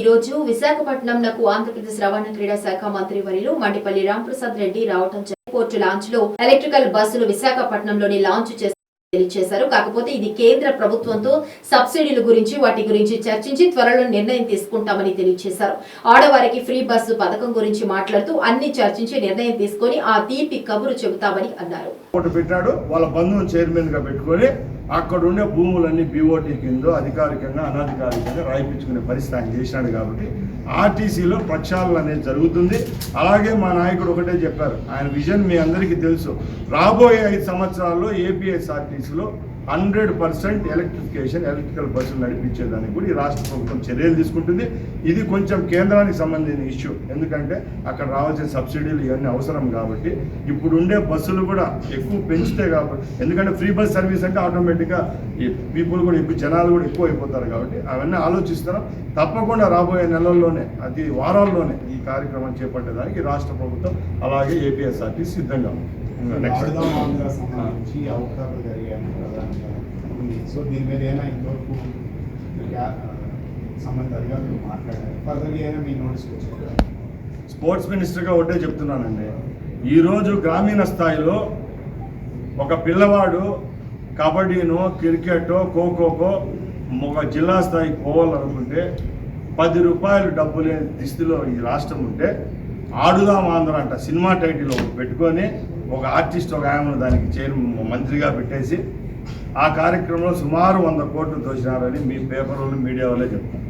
ఈ రోజు విశాఖపట్నంకు ఆంధ్రప్రదేశ్ రవాణా క్రీడా శాఖ మంత్రి వర్యులు మండిపల్లి రాంప్రసాద్ రెడ్డి రావటం జరిగింది. పోర్టు లాంచ్లో ఎలక్ట్రికల్ బస్సులు విశాఖపట్నంలోని లాంచ్ చేసి తెలియజేశారు. కాకపోతే ఇది కేంద్ర ప్రభుత్వంతో సబ్సిడీల గురించి వాటి గురించి చర్చించి త్వరలో నిర్ణయం తీసుకుంటామని తెలియజేశారు. ఆడవారికి ఫ్రీ బస్సు పథకం గురించి మాట్లాడుతూ అన్ని చర్చించి నిర్ణయం తీసుకొని ఆ తీపి కబురు చెబుతామని అన్నారు. పెట్టాడు వాళ్ళ బంధువు చైర్మన్గా పెట్టుకొని అక్కడ ఉండే భూములన్నీ బీఓటీ కింద అధికారికంగా అనధికారికంగా రాయిపించుకునే పరిస్థితి ఆయన చేసినాడు కాబట్టి ఆర్టీసీలో ప్రక్షాళన అనేది జరుగుతుంది. అలాగే మా నాయకుడు ఒకటే చెప్పారు ఆయన విజన్ మీ అందరికీ తెలుసు. రాబోయే ఐదు సంవత్సరాల్లో ఏపీఎస్ఆర్టీసీలో హండ్రెడ్ పర్సెంట్ ఎలక్ట్రిఫికేషన్ ఎలక్ట్రికల్ బస్సులు నడిపించేదానికి కూడా ఈ రాష్ట్ర ప్రభుత్వం చర్యలు తీసుకుంటుంది. ఇది కొంచెం కేంద్రానికి సంబంధించిన ఇష్యూ. ఎందుకంటే అక్కడ రావాల్సిన సబ్సిడీలు ఇవన్నీ అవసరం కాబట్టి ఇప్పుడు ఉండే బస్సులు కూడా ఎక్కువ పెంచితే కాబట్టి ఎందుకంటే ఫ్రీ బస్ సర్వీస్ అంటే ఆటోమేటిక్గా ఈ పీపుల్ కూడా ఎక్కువ జనాలు కూడా ఎక్కువ అయిపోతారు కాబట్టి అవన్నీ ఆలోచిస్తున్నాం. తప్పకుండా రాబోయే నెలల్లోనే అది వారాల్లోనే ఈ కార్యక్రమం చేపట్టేదానికి రాష్ట్ర ప్రభుత్వం అలాగే ఏపీఎస్ఆర్టీ సిద్ధంగా ఉంది. నెక్స్ట్ ఆడుదాం ఆంధ్ర సంబంధించి అవకాశాలు జరిగాయని ప్రధానంగా ఉంది. సో దీని మీద ఏమైనా ఇంతవరకు యా- సంబంధిత అధికారులు మాట్లాడారు ఫర్దర్ ఏమైనా మీ నోటీస్కి వచ్చారు స్పోర్ట్స్ మినిస్టర్గా ఒకటే చెప్తున్నానండి. ఈరోజు గ్రామీణ స్థాయిలో ఒక పిల్లవాడు కబడ్డీనో క్రికెట్ ఖోఖోకో ఒక జిల్లా స్థాయికి పోవాలనుకుంటే పది రూపాయలు డబ్బు లేని స్థితిలో ఈ రాష్ట్రం ఉంటే ఆడుదాం ఆంధ్ర అంట సినిమా టైటిల్ పెట్టుకొని ఒక ఆర్టిస్ట్ ఒక ఆయన దానికి చైర్ మంత్రిగా పెట్టేసి ఆ కార్యక్రమంలో సుమారు వంద కోట్లు దోచినారని మీ పేపర్ వాళ్ళు మీడియా వాళ్ళే చెప్తారు